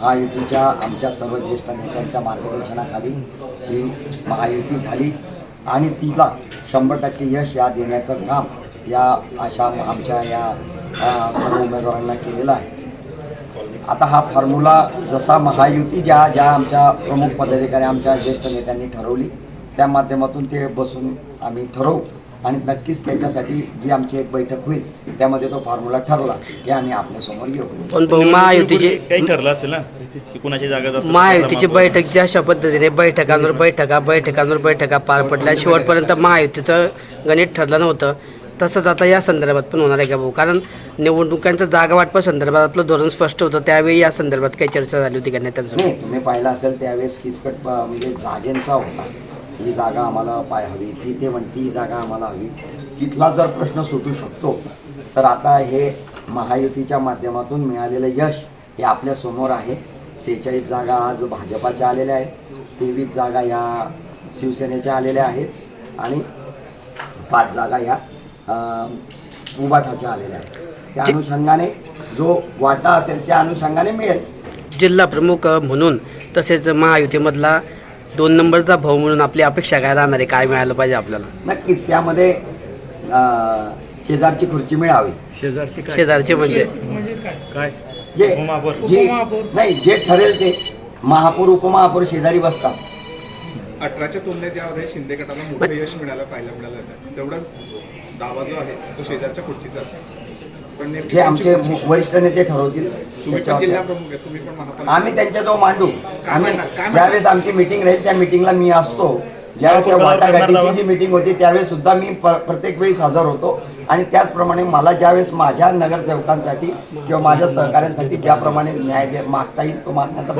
महायुतीच्या आमच्या सर्व ज्येष्ठ नेत्यांच्या मार्गदर्शनाखाली ही महायुती झाली आणि तिला शंभर टक्के यश या देण्याचं काम या अशा आमच्या या सर्व उमेदवारांना केलेलं आहे. आता हा फॉर्म्युला जसा महायुती ज्या ज्या आमच्या प्रमुख पदाधिकारी आमच्या ज्येष्ठ नेत्यांनी ठरवली त्या माध्यमातून ते बसून आम्ही ठरवू. आणि नक्कीच त्याच्यासाठी जी आमची एक बैठक होईल त्यामध्ये तो फॉर्म्युला ठरला की आम्ही आपल्यासमोर येऊ. पण भाऊ महायुतीचे काही ठरलं असेल ना? की कुणाची जागा जास्त महायुतीची बैठक जी अशा पद्धतीने बैठकांवर बैठका बैठकांवर बैठका पार पडल्या. शेवटपर्यंत महायुतीचं गणित ठरलं नव्हतं. तसंच आता या संदर्भात पण होणार आहे का भाऊ? कारण निवडणुकांच्या जागा वाटपा संदर्भात आपलं धोरण स्पष्ट होतं. त्यावेळी या संदर्भात काही चर्चा झाली होती का? नाही तुम्ही पाहिलं असेल त्यावेळेस किचकट म्हणजे जागेंचा होता. ही जागा आम्हाला पाय हवी ती ते म्हणती ही जागा आम्हाला हवी. तिथला जर प्रश्न सुटू शकतो तर आता हे महायुतीच्या माध्यमातून मिळालेलं यश हे आपल्यासमोर आहे. सेहेचाळीस जागा आज भाजपाच्या आलेल्या आहेत तेवीस जागा या शिवसेनेच्या आलेल्या आहेत आणि पाच जागा या अं, उबाठाच्या आलेल्या आहेत. त्या अनुषंगाने जो वाटा असेल त्या अनुषंगाने मिळेल. जिल्हा प्रमुख म्हणून तसेच महायुतीमधला दोन नंबरचा भाऊ म्हणून आपली अपेक्षा काय राहणार आहे? काय मिळालं पाहिजे आपल्याला? नक्कीच त्यामध्ये अं, शेजारची खुर्ची मिळावी. शेजारचे म्हणजे? जे उपमहापौर. जे नाही जे ठरेल ते. महापौर उपमहापौर शेजारी बसतात. अठराच्या तुलनेत यामध्ये शिंदे गटाला मोठं यश मिळालं पाहायला मिळालं. तेवढाच दावा जो आहे तो शेजारच्या खुर्चीचा असेल. जे आमचे वरिष्ठ नेते ठरवतील आम्ही त्यांच्याजवळ मांडू. आम्ही ज्यावेळेस आमची मिटिंग राहील त्या मिटिंगला मी असतो. ज्यावेळेस वाटाघाटीची जी मिटिंग होती त्यावेळेस सुद्धा मी प्रत्येक वेळेस हजर होतो. आणि त्याचप्रमाणे मला ज्यावेळेस माझ्या नगरसेवकांसाठी किंवा माझ्या सहकाऱ्यांसाठी ज्याप्रमाणे न्याय दे मागता येईल तो मागण्याचा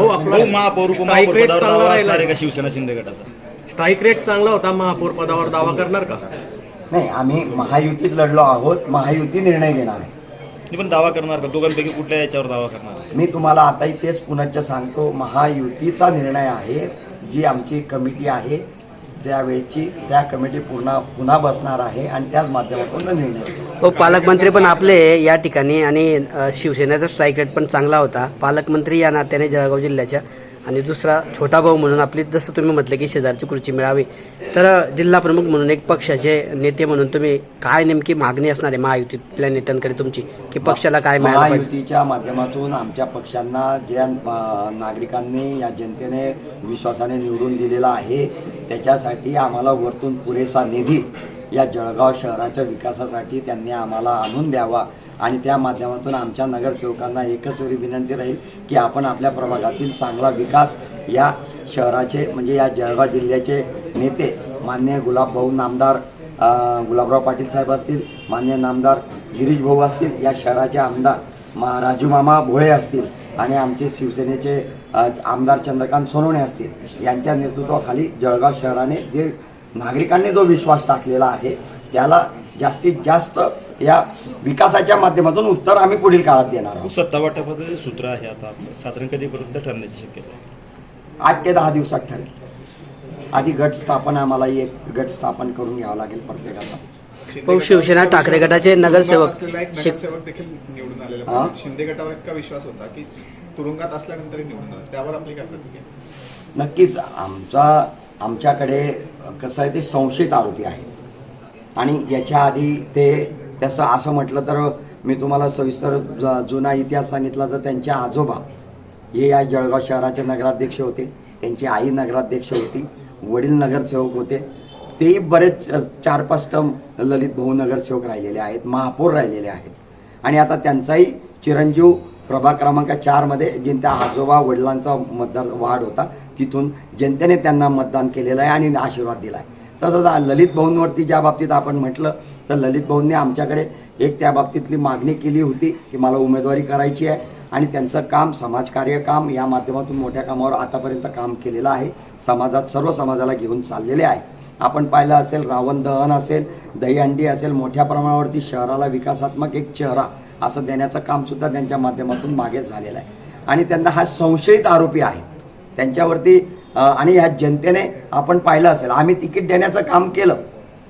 शिवसेना शिंदे गटाचा? स्ट्राईक रेट चांगला होता महापौर पदावर दावा करणार का? नाही आम्ही महायुतीत लढलो आहोत महायुती निर्णय घेणार आहे. तुम्ही पण दावा करणार का? दोघांपैकी कुठल्या याच्यावर दावा करणार? मी तुम्हाला आताही तेच पुनश्च सांगतो. महायुतीचा निर्णय आहे जी आमची कमिटी आहे. त्यावेळची त्या कमिटी पुन्हा पुन्हा बसणार आहे आणि त्याच माध्यमातून निर्णय. हो पालकमंत्री पण आपले या ठिकाणी आणि अ, शिवसेनेचा स्ट्राईक रेट पण चांगला होता. पालकमंत्री या नात्याने जळगाव जिल्ह्याच्या आणि दुसरा छोटा भाऊ म्हणून आपली जसं तुम्ही म्हटलं की शेजारची खुर्ची मिळावी तर जिल्हा प्रमुख म्हणून एक पक्षाचे नेते म्हणून तुम्ही काय नेमकी मागणी असणार आहे महायुतीतल्या नेत्यांकडे तुमची? की पक्षाला काय महायुतीच्या माध्यमातून आमच्या पक्षांना ज्या नागरिकांनी या जनतेने विश्वासाने निवडून दिलेला आहे त्याच्यासाठी आम्हाला वरतून पुरेसा निधी या जळगाव शहराच्या विकासासाठी त्यांनी आम्हाला आणून द्यावा आणि त्या माध्यमातून आमच्या नगरसेवकांना एकच वेळी विनंती राहील की आपण आपल्या प्रभागातील चांगला विकास या शहराचे म्हणजे या जळगाव जिल्ह्याचे नेते मान्य गुलाबभाऊ नामदार गुलाबराव पाटील साहेब असतील मान्य नामदार गिरीश भाऊ असतील या शहराचे आमदार मा राजूमामा भोळे असतील आणि आमचे शिवसेनेचे आमदार चंद्रकांत सोनवणे असतील यांच्या नेतृत्वाखाली जळगाव शहराने जे नागरिकांनी जो विश्वास टाकलेला आहे त्याला जास्तीत जास्त या विकासाच्या माध्यमातून उत्तर आम्ही पुढील काळात देणार आहोत. सत्ता वाटपाचं जे सूत्र आहे आता आपलं साधारण कधीपर्यंत ठरण्याची शक्यता आहे? आठ ते दहा दिवसात ठरेल. आधी गट स्थापन आम्हाला एक गट स्थापन करून घ्यावं लागेल भाऊ, गटावर शिवसेना ठाकरे गटाचे नगरसेवक- नगरसेवक देखील निवडून आलेला हा? होता. शिंदे गटावर इतका विश्वास होता की तुरुंगात असल्यानंतरही निवडून आला. त्यावर आपली काय प्रतिक्रिया? नक्कीच आमचा आमच्याकडे कसं आहे ते संशयित आरोपी आहेत. आणि याच्या आधी ते तसं असं म्हटलं तर मी तुम्हाला सविस्तर ज- जुना इतिहास सांगितला तर त्यांचे आजोबा हे या जळगाव शहराचे नगराध्यक्ष होते. त्यांची आई नगराध्यक्ष होती. वडील नगरसेवक होते. तेही बरेच चार पाच टम ललित भाऊ नगरसेवक राहिलेले आहेत. महापौर राहिलेले आहेत. आणि आता त्यांचाही चिरंजीव प्रभाग क्रमांक चारमध्ये जिंता आजोबा वडिलांचा मतदार वाढ होता. तिथून जनतेने त्यांना मतदान केलेलं आहे आणि आशीर्वाद दिला आहे तसंच ललित भाऊंवरती ज्या बाबतीत आपण म्हटलं तर ललित भाऊंनी आमच्याकडे एक त्या बाबतीतली मागणी केली होती की मला उमेदवारी करायची आहे आणि त्यांचं काम समाजकार्य काम या माध्यमातून मोठ्या कामावर आतापर्यंत काम केलेलं आहे. समाजात सर्व समाजाला घेऊन चाललेले आहे. आपण पाहिलं असेल रावण दहन असेल दहीहंडी असेल मोठ्या प्रमाणावरती शहराला विकासात्मक एक चेहरा असं देण्याचं कामसुद्धा त्यांच्या माध्यमातून मागे झालेलं आहे. आणि त्यांना हा संशयित आरोपी आहे. त्यांच्यावरती आणि ह्या जनतेने आपण पाहिलं असेल आम्ही तिकीट देण्याचं काम केलं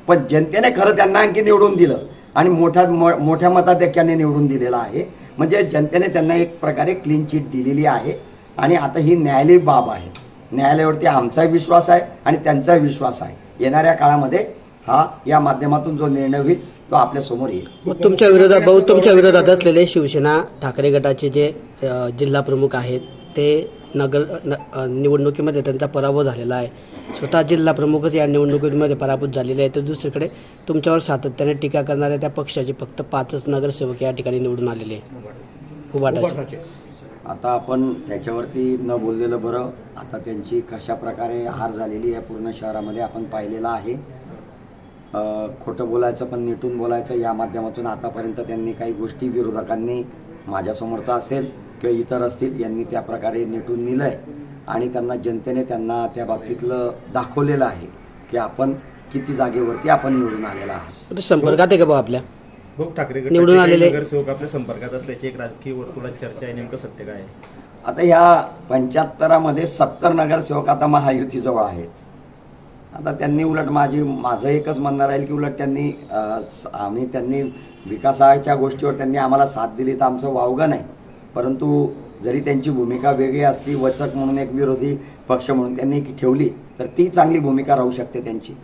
पण जनतेने खरं त्यांना आणखी निवडून दिलं. आणि मोठ्या मोठ्या मताधिक्याने निवडून दिलेलं आहे. म्हणजे जनतेने त्यांना एक प्रकारे क्लीन चिट दिलेली आहे. आणि आता ही न्यायालयीन बाब आहे. न्यायालयावरती आमचाही विश्वास आहे आणि त्यांचाही विश्वास आहे. येणाऱ्या काळामध्ये हा या माध्यमातून जो निर्णय होईल तो आपल्यासमोर येईल. मग तुमच्या विरोधात भाऊ तुमच्या विरोधात असलेले शिवसेना ठाकरे गटाचे जे जिल्हा प्रमुख आहेत ते नगर निवडणुकीमध्ये त्यांचा पराभव झालेला आहे. स्वतः जिल्हा प्रमुखच या निवडणुकीमध्ये पराभूत झालेले आहे तर दुसरीकडे तुमच्यावर सातत्याने टीका करणाऱ्या त्या पक्षाचे फक्त पाचच नगरसेवक या ठिकाणी निवडून आलेले आहे. आता आपण त्याच्यावरती न बोललेलं बरं. आता त्यांची कशा प्रकारे हार झालेली आहे पूर्ण शहरामध्ये आपण पाहिलेलं आहे. खोटं बोलायचं पण नीटून बोलायचं या माध्यमातून आतापर्यंत त्यांनी काही गोष्टी विरोधकांनी माझ्यासमोरचा असेल किंवा इतर असतील यांनी त्या प्रकारे नीटून नेलं आहे आणि त्यांना जनतेने त्यांना त्या बाबतीतलं दाखवलेलं आहे की आपण किती जागेवरती आपण निवडून आलेला आहात. संपर्कात आहे का भाऊ आपल्या? भाऊ ठाकरे निवडून आलेले- नगरसेवक आपल्या संपर्कात असल्याची एक राजकीय वर्तुळात चर्चा आहे. नेमकं सत्य काय आहे? आता ह्या पंच्याहत्तरामध्ये सत्तर नगरसेवक आता महायुतीजवळ आहेत. आता त्यांनी उलट माझी माझं एकच म्हणणं राहील की उलट त्यांनी स- आम्ही त्यांनी विकासाच्या गोष्टीवर त्यांनी आम्हाला साथ दिली तर आमचं वावगं नाही. परंतु जरी त्यांची भूमिका वेगळी असली वचक म्हणून एक विरोधी पक्ष म्हणून त्यांनी ठेवली तर ती चांगली भूमिका राहू शकते त्यांची.